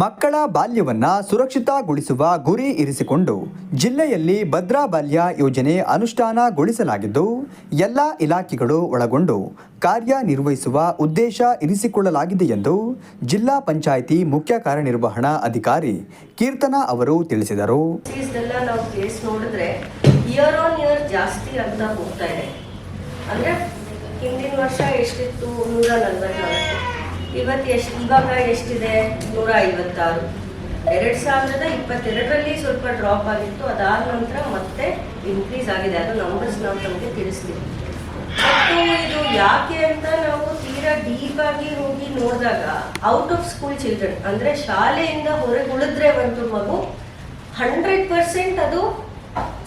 ಮಕ್ಕಳ ಬಾಲ್ಯವನ್ನ ಸುರಕ್ಷಿತಗೊಳಿಸುವ ಗುರಿ ಇರಿಸಿಕೊಂಡು ಜಿಲ್ಲೆಯಲ್ಲಿ ಭದ್ರಾ ಬಾಲ್ಯ ಯೋಜನೆ ಅನುಷ್ಠಾನಗೊಳಿಸಲಾಗಿದ್ದು, ಎಲ್ಲ ಇಲಾಖೆಗಳು ಒಳಗೊಂಡು ಕಾರ್ಯನಿರ್ವಹಿಸುವ ಉದ್ದೇಶ ಇರಿಸಿಕೊಳ್ಳಲಾಗಿದೆ ಎಂದು ಜಿಲ್ಲಾ ಪಂಚಾಯಿತಿ ಮುಖ್ಯ ಕಾರ್ಯನಿರ್ವಹಣಾ ಅಧಿಕಾರಿ ಕೀರ್ತನಾ ಅವರು ತಿಳಿಸಿದರು. ಹಿಂದಿನ ವರ್ಷ ಎಷ್ಟಿತ್ತು? ಇವತ್ತು ಎಷ್ಟು ಇವಾಗ ಎಷ್ಟಿದೆ? ನೂರ ಐವತ್ತಾರು. ಎರಡು ಸಾವಿರದ ಇಪ್ಪತ್ತೆರಡರಲ್ಲಿ ಸ್ವಲ್ಪ ಡ್ರಾಪ್ ಆಗಿತ್ತು. ಅದಾದ ನಂತರ ಮತ್ತೆ ಇನ್ಕ್ರೀಸ್ ಆಗಿದೆ. ಅದು ನಂಬರ್ಸ್ ನಾವು ನಮಗೆ ತಿಳಿಸ್ತೀವಿ. ಮತ್ತು ಇದು ಯಾಕೆ ಅಂತ ನಾವು ತೀರಾ ಡೀಪ್ ಆಗಿ ಹೋಗಿ ನೋಡಿದಾಗ ಔಟ್ ಆಫ್ ಸ್ಕೂಲ್ ಚಿಲ್ಡ್ರನ್ ಅಂದ್ರೆ ಶಾಲೆಯಿಂದ ಹೊರಗೆ ಉಳಿದ್ರೆ ಒಂದು ಮಗು ಹಂಡ್ರೆಡ್ ಪರ್ಸೆಂಟ್ ಅದು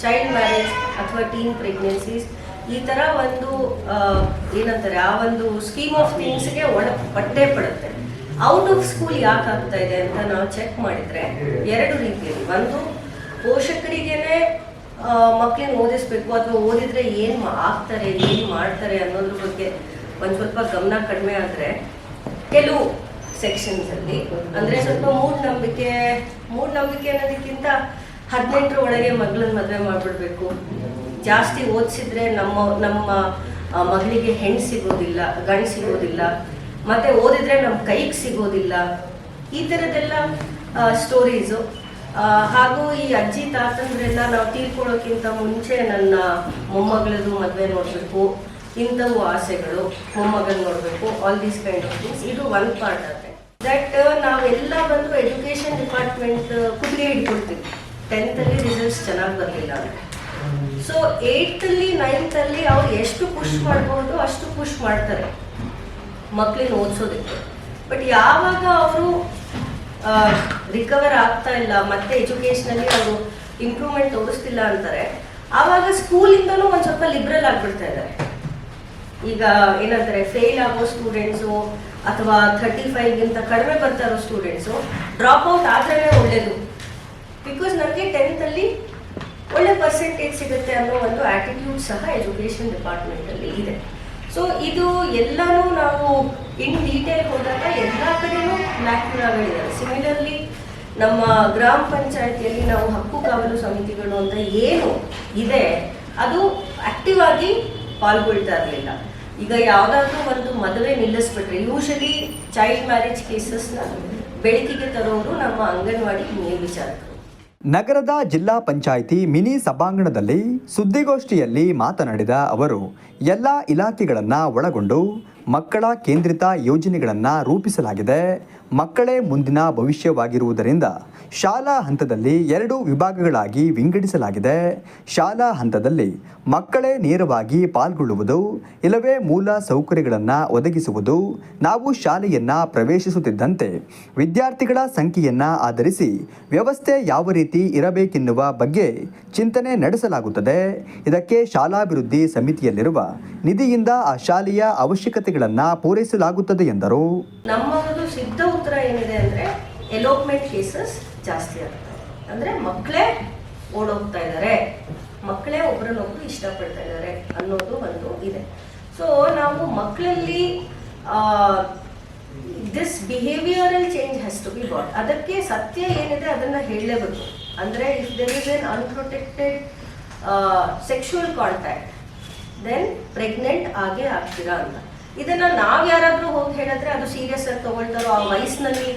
ಚೈಲ್ಡ್ ಮ್ಯಾರೇಜ್ ಅಥವಾ ಟೀನ್ ಪ್ರೆಗ್ನೆನ್ಸೀಸ್ ಈ ತರ ಒಂದು ಏನಂತಾರೆ ಆ ಒಂದು ಸ್ಕೀಮ್ ಆಫ್ ಥಿಂಗ್ಸ್ಗೆ ಒಳ ಪಟ್ಟೆ ಪಡುತ್ತೆ. ಔಟ್ ಆಫ್ ಸ್ಕೂಲ್ ಯಾಕೆ ಆಗ್ತಾ ಇದೆ ಅಂತ ನಾವು ಚೆಕ್ ಮಾಡಿದ್ರೆ ಎರಡು ರೀತಿಯಲ್ಲಿ. ಒಂದು ಪೋಷಕರಿಗೇನೆ ಮಕ್ಕಳಿಗೆ ಓದಿಸ್ಬೇಕು ಅಥವಾ ಓದಿದ್ರೆ ಏನು ಆಗ್ತಾರೆ ಏನ್ ಮಾಡ್ತಾರೆ ಅನ್ನೋದ್ರ ಬಗ್ಗೆ ಒಂದು ಸ್ವಲ್ಪ ಗಮನ ಕಡಿಮೆ ಆದ್ರೆ ಕೆಲವು ಸೆಕ್ಷನ್ಸ್ ಅಲ್ಲಿ ಅಂದ್ರೆ ಸ್ವಲ್ಪ ಮೂಢನಂಬಿಕೆ ಮೂಢನಂಬಿಕೆ ಅನ್ನೋದಕ್ಕಿಂತ ಹದಿನೆಂಟರ ಒಳಗೆ ಮಗಳನ್ನ ಮದುವೆ ಮಾಡ್ಬಿಡ್ಬೇಕು. ಜಾಸ್ತಿ ಓದಿಸಿದ್ರೆ ನಮ್ಮ ನಮ್ಮ ಮಗಳಿಗೆ ಹೆಣ್ಣು ಸಿಗೋದಿಲ್ಲ, ಗಂಡು ಸಿಗೋದಿಲ್ಲ, ಮತ್ತೆ ಓದಿದ್ರೆ ನಮ್ಮ ಕೈಗೆ ಸಿಗೋದಿಲ್ಲ, ಈ ಥರದ್ದೆಲ್ಲ ಸ್ಟೋರೀಸು ಹಾಗೂ ಈ ಅಜ್ಜಿ ತಾತಂದ್ರೆಲ್ಲ ನಾವು ತೀರ್ಕೊಳ್ಳೋಕ್ಕಿಂತ ಮುಂಚೆ ನನ್ನ ಮೊಮ್ಮಗಳದು ಮದುವೆ ನೋಡಬೇಕು, ಇಂಥವು ಆಸೆಗಳು, ಮೊಮ್ಮಗನ ನೋಡಬೇಕು all these kind of things ಇದು ಒನ್ ಪಾರ್ಟ್ ಆಗುತ್ತೆ ದಟ್ ನಾವೆಲ್ಲ ಬಂದು ಎಜುಕೇಷನ್ ಡಿಪಾರ್ಟ್ಮೆಂಟ್ ಕುದುರೆ ಇಟ್ಕೊಡ್ತೀವಿ ಟೆಂತಲ್ಲಿ ರಿಸಲ್ಟ್ಸ್ ಚೆನ್ನಾಗಿ ಬರಲಿಲ್ಲ ಅಂದರೆ. ಸೊ ಏಯ್ತಲ್ಲಿ ನೈನ್ತಲ್ಲಿ ಅವ್ರು ಎಷ್ಟು ಪುಷ್ ಮಾಡ್ಬೋದು ಅಷ್ಟು ಪುಷ್ ಮಾಡ್ತಾರೆ. ಮಕ್ಕಳಿನ ಓದಿಸೋದಕ್ಕೆ. ಬಟ್ ಯಾವಾಗ ಅವರು ರಿಕವರ್ ಆಗ್ತಾ ಇಲ್ಲ, ಮತ್ತೆ ಎಜುಕೇಷನಲ್ಲಿ ಅವರು ಇಂಪ್ರೂವ್ಮೆಂಟ್ ತೋರಿಸ್ತಿಲ್ಲ ಅಂತಾರೆ, ಆವಾಗ ಸ್ಕೂಲಿಂದನೂ ಒಂದು ಸ್ವಲ್ಪ ಲಿಬ್ರಲ್ ಆಗ್ಬಿಡ್ತಾ ಇದ್ದಾರೆ. ಈಗ ಏನಂತಾರೆ ಫೇಲ್ ಆಗೋ ಸ್ಟೂಡೆಂಟ್ಸು ಅಥವಾ ಥರ್ಟಿ ಫೈವ್ಗಿಂತ ಕಡಿಮೆ ಬರ್ತಾ ಇರೋ ಸ್ಟೂಡೆಂಟ್ಸು ಡ್ರಾಪ್ ಔಟ್ ಆದ್ರೇ ಒಳ್ಳೇದು. ಬಿಕಾಸ್ ನನಗೆ ಟೆಂತಲ್ಲಿ ಒಳ್ಳೆ ಪರ್ಸೆಂಟೇಜ್ ಸಿಗುತ್ತೆ ಅನ್ನೋ ಒಂದು ಆಟಿಟ್ಯೂಡ್ ಸಹ ಎಜುಕೇಷನ್ ಡಿಪಾರ್ಟ್ಮೆಂಟಲ್ಲಿ ಇದೆ. ಸೊ ಇದು ಎಲ್ಲನೂ ನಾವು ಇನ್ ಡೀಟೇಲ್ ಹೋದಾಗ ಎಲ್ಲ ಕಡೆನೂ ಲ್ಯಾಕ್ಯುರಾಗಳಿದ್ದಾವೆ ಸಿಮಿಲರ್ಲಿ ನಮ್ಮ ಗ್ರಾಮ ಪಂಚಾಯತಿಯಲ್ಲಿ ನಾವು ಹಕ್ಕು ಕಾವಲು ಸಮಿತಿಗಳು ಅಂತ ಏನು ಇದೆ, ಅದು ಆಕ್ಟಿವ್ ಆಗಿ ಪಾಲ್ಗೊಳ್ತಾ ಇರಲಿಲ್ಲ. ಈಗ ಯಾವುದಾದ್ರೂ ಒಂದು ಮದುವೆ ನಿಲ್ಲಿಸ್ಬಿಟ್ರೆ ಯೂಶಲಿ ಚೈಲ್ಡ್ ಮ್ಯಾರೇಜ್ ಕೇಸಸ್ನ ಬೆಳಕಿಗೆ ತರೋರು ನಮ್ಮ ಅಂಗನವಾಡಿ ಮೇಲ್ವಿಚಾರಕರು. ನಗರದ ಜಿಲ್ಲಾ ಪಂಚಾಯಿತಿ ಮಿನಿ ಸಭಾಂಗಣದಲ್ಲಿ ಸುದ್ದಿಗೋಷ್ಠಿಯಲ್ಲಿ ಮಾತನಾಡಿದ ಅವರು ಎಲ್ಲ ಇಲಾಖೆಗಳನ್ನು ಒಳಗೊಂಡು ಮಕ್ಕಳ ಕೇಂದ್ರಿತ ಯೋಜನೆಗಳನ್ನು ರೂಪಿಸಲಾಗಿದೆ. ಮಕ್ಕಳೇ ಮುಂದಿನ ಭವಿಷ್ಯವಾಗಿರುವುದರಿಂದ ಶಾಲಾ ಹಂತದಲ್ಲಿ ಎರಡು ವಿಭಾಗಗಳಾಗಿ ವಿಂಗಡಿಸಲಾಗಿದೆ. ಶಾಲಾ ಹಂತದಲ್ಲಿ ಮಕ್ಕಳೇ ನೇರವಾಗಿ ಪಾಲ್ಗೊಳ್ಳುವುದು, ಇಲ್ಲವೇ ಮೂಲ ಸೌಕರ್ಯಗಳನ್ನು ಒದಗಿಸುವುದು, ನಾವು ಶಾಲೆಯನ್ನು ಪ್ರವೇಶಿಸುತ್ತಿದ್ದಂತೆ ವಿದ್ಯಾರ್ಥಿಗಳ ಸಂಖ್ಯೆಯನ್ನು ಆಧರಿಸಿ ವ್ಯವಸ್ಥೆ ಯಾವ ರೀತಿ ಇರಬೇಕೆನ್ನುವ ಬಗ್ಗೆ ಚಿಂತನೆ ನಡೆಸಲಾಗುತ್ತದೆ. ಇದಕ್ಕೆ ಶಾಲಾಭಿವೃದ್ಧಿ ಸಮಿತಿಯಲ್ಲಿರುವ ನಿಧಿಯಿಂದ ಆ ಶಾಲೆಯ ಅವಶ್ಯಕತೆಗಳನ್ನು ಪೂರೈಸಲಾಗುತ್ತದೆ ಎಂದರು. ನಮ್ಮದು ಸಿದ್ಧ ಉತ್ತರ ಏನಿದೆ ಅಂದ್ರೆ ಎಲೋಪ್ಮೆಂಟ್ ಕೇಸಸ್ ಜಾಸ್ತಿ ಆಗ್ತದೆ ಅಂದ್ರೆ ಮಕ್ಕಳೇ ಓಡೋಗ್ತಾ ಇದ್ದಾರೆ ಮಕ್ಕಳೇ ಒಬ್ಬರನ್ನೊಬ್ರು ಇಷ್ಟಪಡ್ತಾ ಇದ್ದಾರೆ ಅನ್ನೋದು ಒಂದು ಇದೆ. ಸೊ ನಾವು ಮಕ್ಕಳಲ್ಲಿ this behavioural change has to be brought ಅದಕ್ಕೆ ಸತ್ಯ ಏನಿದೆ ಅದನ್ನ ಹೇಳಲೇಬೇಕು. ಅಂದ್ರೆ if there is an unprotected sexual contact then pregnant ಆಗೇ ಆಗ್ತೀರಾ ಅಂತ. ಇದನ್ನ ನಾವ್ ಯಾರಾದ್ರೂ ಹೋಗಿ ಹೇಳಿದ್ರೆ ಅದು ಸೀರಿಯಸ್ ಆಗಿ ತಗೊಳ್ತಾರೋ ಆ ವಯಸ್ಸಿನಲ್ಲಿ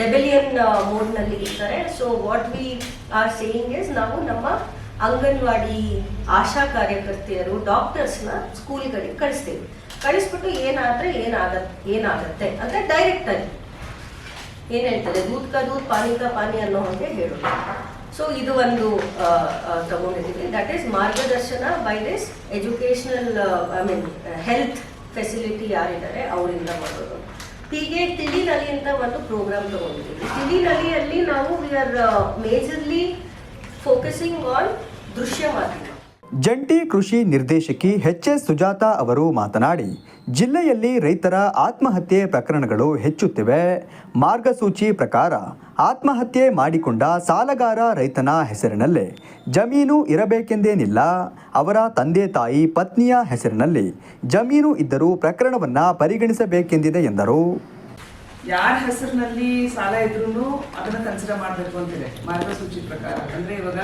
ರೆಬೆಲಿಯನ್ ಮೋಡ್ನಲ್ಲಿ ಇರ್ತಾರೆ. So what we are saying is ನಾವು ನಮ್ಮ ಅಂಗನವಾಡಿ ಆಶಾ ಕಾರ್ಯಕರ್ತೆಯರು ಡಾಕ್ಟರ್ಸ್ನ ಸ್ಕೂಲ್ಗಳಿಗೆ ಕಳಿಸ್ತೀವಿ. ಕಳಿಸ್ಬಿಟ್ಟು ಏನಾದ್ರೆ ಏನಾಗತ್ ಏನಾಗತ್ತೆ ಅಂದ್ರೆ ಡೈರೆಕ್ಟ್ ಆಗಿ. ಏನ್ ಹೇಳ್ತಾರೆ? ದೂದ್ ಕಾ ದೂದ್ ಪಾನಿ ಕಾ ಪಾನಿ ಅನ್ನೋ ಹಾಗೆ ಹೇಳೋದು. ಸೊ ಇದು ಒಂದು ತಗೊಂಡಿದ್ದೀವಿ. ದಟ್ ಈಸ್ ಮಾರ್ಗದರ್ಶನ by this educational I mean health facility ಯಾರಿದ್ದಾರೆ, ಅವರಿಂದ ಮಾಡೋದು. ಹೀಗೆ ತಿಳಿನಲ್ಲಿ ಅಂತ ಒಂದು ಪ್ರೋಗ್ರಾಮ್ ತಗೊಂಡಿದ್ದೀವಿ. ತಿಳಿನಲ್ಲಿಯಲ್ಲಿ ನಾವು we are majorly focusing on ದೃಶ್ಯ ಮಾಧ್ಯಮ. ಜಂಟಿ ಕೃಷಿ ನಿರ್ದೇಶಕಿ ಎಚ್ ಎಸ್ ಸುಜಾತ ಅವರು ಮಾತನಾಡಿ, ಜಿಲ್ಲೆಯಲ್ಲಿ ರೈತರ ಆತ್ಮಹತ್ಯೆ ಪ್ರಕರಣಗಳು ಹೆಚ್ಚುತ್ತಿವೆ. ಮಾರ್ಗಸೂಚಿ ಪ್ರಕಾರ, ಆತ್ಮಹತ್ಯೆ ಮಾಡಿಕೊಂಡ ಸಾಲಗಾರ ರೈತನ ಹೆಸರಿನಲ್ಲೇ ಜಮೀನು ಇರಬೇಕೆಂದೇನಿಲ್ಲ. ಅವರ ತಂದೆ ತಾಯಿ ಪತ್ನಿಯ ಹೆಸರಿನಲ್ಲಿ ಜಮೀನು ಇದ್ದರೂ ಪ್ರಕರಣವನ್ನು ಪರಿಗಣಿಸಬೇಕೆಂದಿದೆ ಎಂದರು. ಯಾರ ಹೆಸರಿನಲ್ಲಿ ಸಾಲ ಇದ್ರೂ ಅದನ್ನ ಕನ್ಸಿಡರ್ ಮಾಡಬೇಕು ಅಂತಿದೆ ಮಾರ್ಗಸೂಚಿ ಪ್ರಕಾರ. ಅಂದ್ರೆ ಇವಾಗ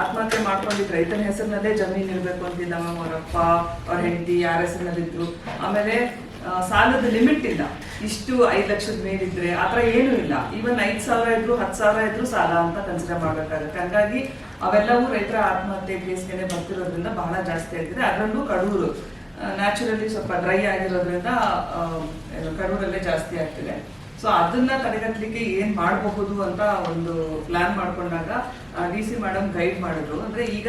ಆತ್ಮಹತ್ಯೆ ಮಾಡ್ಕೊಂಡಿದ್ ರೈತನ ಹೆಸರಿನಲ್ಲೇ ಜಮೀನು ಇರ್ಬೇಕು ಅಂತಿದ್ದ ಅವರಪ್ಪ ಅವ್ರ ಹೆಂಡತಿ, ಯಾರ ಹೆಸರಿನಲ್ಲಿದ್ರು. ಆಮೇಲೆ ಸಾಲದ ಲಿಮಿಟ್ ಇಲ್ಲ. ಇಷ್ಟು ಐದು ಲಕ್ಷದ ಮೇಲಿದ್ರೆ ಆ ಥರ ಏನೂ ಇಲ್ಲ. ಈವನ್ ಐದು ಸಾವಿರ ಇದ್ರು ಹತ್ತು ಸಾವಿರ ಇದ್ರು ಸಾಲ ಅಂತ ಕನ್ಸಿಡರ್ ಮಾಡ್ಬೇಕಾಗುತ್ತೆ. ಹಂಗಾಗಿ ಅವೆಲ್ಲವೂ ರೈತರ ಆತ್ಮಹತ್ಯೆ ಕೇಸ್ಗೆನೆ ಬರ್ತಿರೋದ್ರಿಂದ ಬಹಳ ಜಾಸ್ತಿ ಆಗ್ತಿದೆ ಅದರಲ್ಲೂ ಕಡೂರು ನ್ಯಾಚುರಲಿ ಸ್ವಲ್ಪ ಡ್ರೈ ಆಗಿರೋದ್ರಿಂದ ಕಡೂರಲ್ಲೇ ಜಾಸ್ತಿ ಆಗ್ತಿದೆ. ಸೊ ಅದನ್ನ ತಡೆಗಟ್ಟಲಿಕ್ಕೆ ಏನ್ ಮಾಡಬಹುದು ಅಂತ ಒಂದು ಪ್ಲಾನ್ ಮಾಡ್ಕೊಂಡಾಗ ಡಿ ಸಿ ಮೇಡಮ್ ಗೈಡ್ ಮಾಡಿದ್ರು. ಅಂದ್ರೆ ಈಗ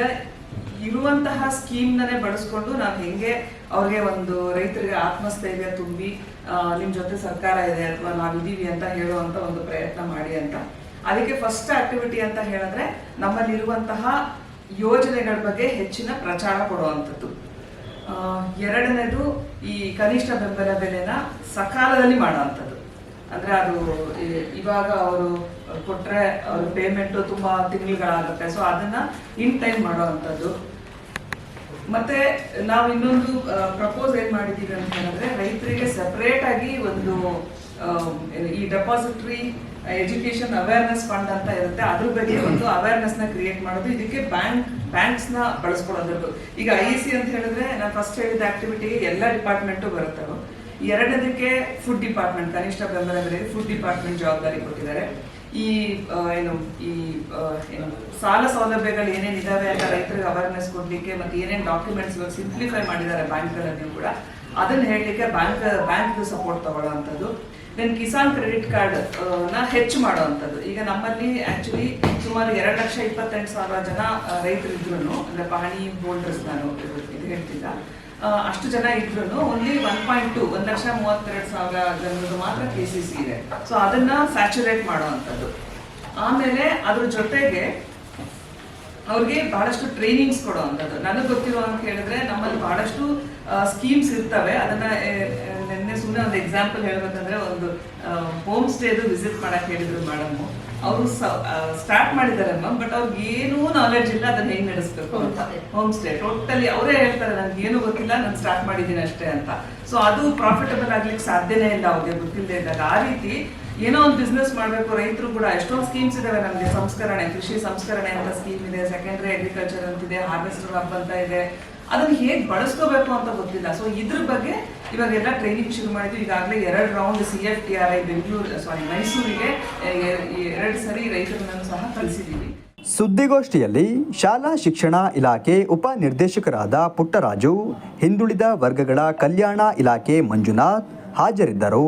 ಇರುವಂತಹ ಸ್ಕೀಮ್ನೇ ಬಳಸ್ಕೊಂಡು ನಾವು ಹೆಂಗೆ ಅವ್ರಿಗೆ ಒಂದು ರೈತರಿಗೆ ಆತ್ಮಸ್ಥೈರ್ಯ ತುಂಬಿ ನಿಮ್ಮ ನಿಮ್ ಜೊತೆ ಸರ್ಕಾರ ಇದೆ ಅಥವಾ ನಾವಿದ್ದೀವಿ ಅಂತ ಹೇಳುವಂತ ಒಂದು ಪ್ರಯತ್ನ ಮಾಡಿ ಅಂತ. ಅದಕ್ಕೆ ಫಸ್ಟ್ ಆಕ್ಟಿವಿಟಿ ಅಂತ ಹೇಳಿದ್ರೆ ನಮ್ಮಲ್ಲಿರುವಂತಹ ಯೋಜನೆಗಳ ಬಗ್ಗೆ ಹೆಚ್ಚಿನ ಪ್ರಚಾರ ಕೊಡುವಂಥದ್ದು. ಎರಡನೇದು ಈ ಕನಿಷ್ಠ ಬೆಂಬಲ ಬೆಲೆನ ಸಕಾಲದಲ್ಲಿ ಮಾಡುವಂಥದ್ದು. ಅಂದ್ರೆ ಅದು ಇವಾಗ ಅವರು ಕೊಟ್ಟರೆ ಅವ್ರ ಪೇಮೆಂಟ್ ತುಂಬಾ ತಿಂಗಳುಗಳಾಗುತ್ತೆ. ಸೊ ಅದನ್ನ ಇನ್ ಟೈಮ್ ಮಾಡೋವಂಥದ್ದು. ಮತ್ತೆ ನಾವು ಇನ್ನೊಂದು ಪ್ರಪೋಸ್ ಏನ್ ಮಾಡಿದೀವಿ ಅಂತ ಹೇಳಿದ್ರೆ ರೈತರಿಗೆ ಸಪ್ರೇಟ್ ಆಗಿ ಒಂದು ಈ ಡೆಪಾಸಿಟ್ರಿ ಎಜುಕೇಶನ್ ಅವೇರ್ನೆಸ್ ಫಂಡ್ ಅಂತ ಇರುತ್ತೆ. ಅದ್ರ ಬಗ್ಗೆ ಒಂದು ಅವೇರ್ನೆಸ್ನ ಕ್ರಿಯೇಟ್ ಮಾಡೋದು. ಇದಕ್ಕೆ ಬ್ಯಾಂಕ್ ಬ್ಯಾಂಕ್ಸ್ನ ಬಳಸ್ಕೊಳ್ಳೋದ್ರದ್ದು. ಈಗ ಐ ಸಿ ಅಂತ ಹೇಳಿದ್ರೆ ನಾನು ಫಸ್ಟ್ ಹೇಳಿದ ಆಕ್ಟಿವಿಟಿಗೆ ಎಲ್ಲ ಡಿಪಾರ್ಟ್ಮೆಂಟು ಬರುತ್ತವೆ ಎರಡನೇದಕ್ಕೆ ಫುಡ್ ಡಿಪಾರ್ಟ್ಮೆಂಟ್ ಕನಿಷ್ಠ ಬೆಂಬಲ ಬೆಲೆಗೆ ಫುಡ್ ಡಿಪಾರ್ಟ್ಮೆಂಟ್ ಜವಾಬ್ದಾರಿ ಕೊಟ್ಟಿದ್ದಾರೆ. ಈ ಏನು ಈ ಏನು, ಸಾಲ ಸೌಲಭ್ಯಗಳು ಏನೇನು ಇದಾವೆ ಅಂತ ರೈತರಿಗೆ ಅವೇರ್ನೆಸ್ ಕೊಡ್ಲಿಕ್ಕೆ ಮತ್ತೆ ಏನೇನು ಡಾಕ್ಯುಮೆಂಟ್ಸ್ ಇವಾಗ ಸಿಂಪ್ಲಿಫೈ ಮಾಡಿದ್ದಾರೆ ಬ್ಯಾಂಕ್ಗಳಲ್ಲಿ ಕೂಡ, ಅದನ್ನ ಹೇಳಲಿಕ್ಕೆ ಬ್ಯಾಂಕ್ ಬ್ಯಾಂಕ್ ಸಪೋರ್ಟ್ ತಗೊಳ್ಳೋವಂಥದ್ದು. ದೆನ್ ಕಿಸಾನ್ ಕ್ರೆಡಿಟ್ ಕಾರ್ಡ್ನ ಹೆಚ್ಚು ಮಾಡುವಂಥದ್ದು. ಈಗ ನಮ್ಮಲ್ಲಿ ಆಕ್ಚುಲಿ ಸುಮಾರು ಎರಡು ಲಕ್ಷ ಇಪ್ಪತ್ತೆಂಟು ಸಾವಿರ ಜನ ರೈತರಿದ್ರು ಅಂದ್ರೆ ಪಹಣಿ ಹೋಲ್ಡರ್ಸ್ ನಾನು ಇದು ಹೇಳ್ತಿದ್ದ. ಅಷ್ಟು ಜನ ಇದ್ರು ಓನ್ಲಿ ಒನ್ ಪಾಯಿಂಟ್ ಟು ಒಂದು ಲಕ್ಷ ಮೂವತ್ತೆರಡು ಸಾವಿರ ಜನರದ್ದು ಮಾತ್ರ ಕೆ ಸಿ ಸಿ ಇದೆ. ಸೊ ಅದನ್ನ ಸ್ಯಾಚುರೇಟ್ ಮಾಡುವಂಥದ್ದು. ಆಮೇಲೆ ಅದ್ರ ಜೊತೆಗೆ ಅವ್ರಿಗೆ ಬಹಳಷ್ಟು ಟ್ರೈನಿಂಗ್ಸ್ ಕೊಡುವಂಥದ್ದು. ನನಗೆ ಗೊತ್ತಿರೋ ಅಂತ ಹೇಳಿದ್ರೆ ನಮ್ಮಲ್ಲಿ ಬಹಳಷ್ಟು ಸ್ಕೀಮ್ಸ್ ಇರ್ತವೆ. ಅದನ್ನ ನಿನ್ನೆ ಸುಮ್ಮನೆ ಒಂದು ಎಕ್ಸಾಂಪಲ್ ಹೇಳ್ಬೇಕಂದ್ರೆ ಒಂದು ಹೋಮ್ ಸ್ಟೇದು ವಿಸಿಟ್ ಮಾಡಕ್ಕೆ ಹೇಳಿದ್ರು ಮೇಡಮ್ ಅವರು ಸ್ಟಾರ್ಟ್ ಮಾಡಿದ್ದಾರೆ ಮ್ಯಾಮ್ ಬಟ್ ಅವ್ರಿಗೆ ಏನೂ ನಾಲೆಡ್ಜ್ ಇಲ್ಲ ಅದನ್ನ ಹೆಂಗ್ ನಡೆಸ್ಬೇಕು ಅಂತ. ಹೋಮ್ ಸ್ಟೇ ಟೋಟಲಿ ಅವರೇ ಹೇಳ್ತಾರೆ ನನ್ಗೆ ಏನು ಗೊತ್ತಿಲ್ಲ ನಾನು ಸ್ಟಾರ್ಟ್ ಮಾಡಿದ್ದೀನಿ ಅಷ್ಟೇ ಅಂತ. ಸೊ ಅದು ಪ್ರಾಫಿಟಬಲ್ ಆಗ್ಲಿಕ್ಕೆ ಸಾಧ್ಯನೇ ಇಲ್ಲ ಅವ್ರಿಗೆ ಗೊತ್ತಿಲ್ಲದೆ ಇದ್ದಾಗ. ಆ ರೀತಿ ಏನೋ ಒಂದು ಬಿಸ್ನೆಸ್ ಮಾಡಬೇಕು ರೈತರು ಕೂಡ ಎಷ್ಟೊಂದು ಸ್ಕೀಮ್ಸ್ ಇದಾವೆ ನಮಗೆ. ಸಂಸ್ಕರಣೆ ಕೃಷಿ ಸಂಸ್ಕರಣೆ ಅಂತ ಸ್ಕೀಮ್ ಇದೆ ಸೆಕೆಂಡ್ರಿ ಅಗ್ರಿಕಲ್ಚರ್ ಅಂತಿದೆ ಹಾರ್ವೆಸ್ಟರ್ ಹಬ್ ಅಂತ ಇದೆ. ಅದನ್ನ ಹೇಗೆ ಬಳಸ್ಕೋಬೇಕು ಅಂತ ಗೊತ್ತಿಲ್ಲ. ಸೊ ಇದ್ರ ಬಗ್ಗೆ ಇವಾಗೆಲ್ಲ ಟ್ರೈನಿಂಗ್ ಶುರು ಮಾಡಿದ್ವಿ. ಈಗಾಗಲೇ ಎರಡು round C F T R I Bengaluru ಸಾರಿ ಮೈಸೂರಿಗೆ ಎರಡು ಸರಿ ರೈತರನ್ನು ಸಹ ಕಳಿಸಿದ್ದೀವಿ ಸುದ್ದಿಗೋಷ್ಠಿಯಲ್ಲಿ ಶಾಲಾ ಶಿಕ್ಷಣ ಇಲಾಖೆ ಉಪನಿರ್ದೇಶಕರಾದ ಪುಟ್ಟರಾಜು, ಹಿಂದುಳಿದ ವರ್ಗಗಳ ಕಲ್ಯಾಣ ಇಲಾಖೆ ಮಂಜುನಾಥ್ ಹಾಜರಿದ್ದರು.